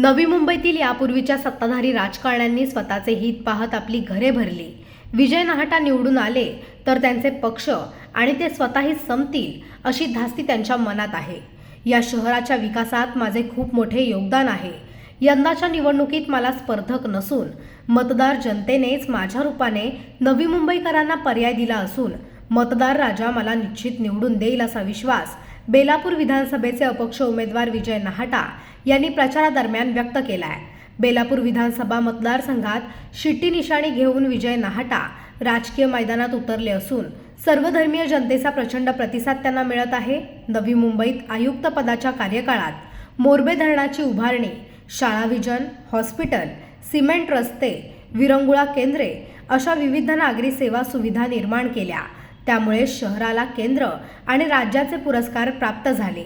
नवी मुंबईतील यापूर्वीच्या सत्ताधारी राजकारण्यांनी स्वतःचे हित पाहत आपली घरे भरली. विजय नाहटा निवडून आले तर त्यांचे पक्ष आणि ते स्वतःही संपतील अशी धास्ती त्यांच्या मनात आहे. या शहराच्या विकासात माझे खूप मोठे योगदान आहे. यंदाच्या निवडणुकीत मला स्पर्धक नसून मतदार जनतेनेच माझ्या रूपाने नवी मुंबईकरांना पर्याय दिला असून मतदार राजा मला निश्चित निवडून देईल असा विश्वास बेलापूर विधानसभेचे अपक्ष उमेदवार विजय नहाटा यांनी प्रचारादरम्यान व्यक्त केला आहे बेलापूर विधानसभा मतदारसंघात शिट्टी निशाणी घेऊन विजय नहाटा राजकीय मैदानात उतरले असून सर्वधर्मीय जनतेचा प्रचंड प्रतिसाद त्यांना मिळत आहे. नवी मुंबईत आयुक्त पदाच्या कार्यकाळात मोरबे धरणाची उभारणी शाळा विजन हॉस्पिटल सिमेंट रस्ते विरंगुळा केंद्रे अशा विविध नागरी सेवा सुविधा निर्माण केल्या. त्यामुळे शहराला केंद्र आणि राज्याचे पुरस्कार प्राप्त झाले.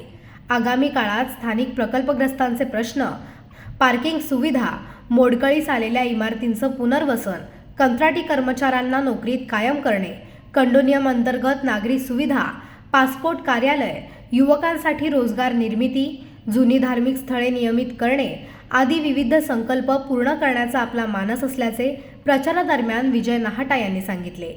आगामी काळात स्थानिक प्रकल्पग्रस्तांचे प्रश्न पार्किंग सुविधा मोडकळीस आलेल्या इमारतींचं पुनर्वसन कंत्राटी कर्मचाऱ्यांना नोकरीत कायम करणे कंडोनियम अंतर्गत नागरी सुविधा पासपोर्ट कार्यालय युवकांसाठी रोजगार निर्मिती जुनी धार्मिक स्थळे नियमित करणे आदी विविध संकल्प पूर्ण करण्याचा आपला मानस असल्याचे प्रचारादरम्यान विजय नाहटा यांनी सांगितले.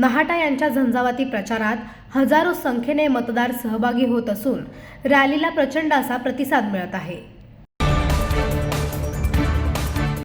नहाटा यांच्या झंझावाती प्रचारात हजारो संख्येने मतदार सहभागी होत असून रॅलीला प्रचंड असा प्रतिसाद मिळत आहे.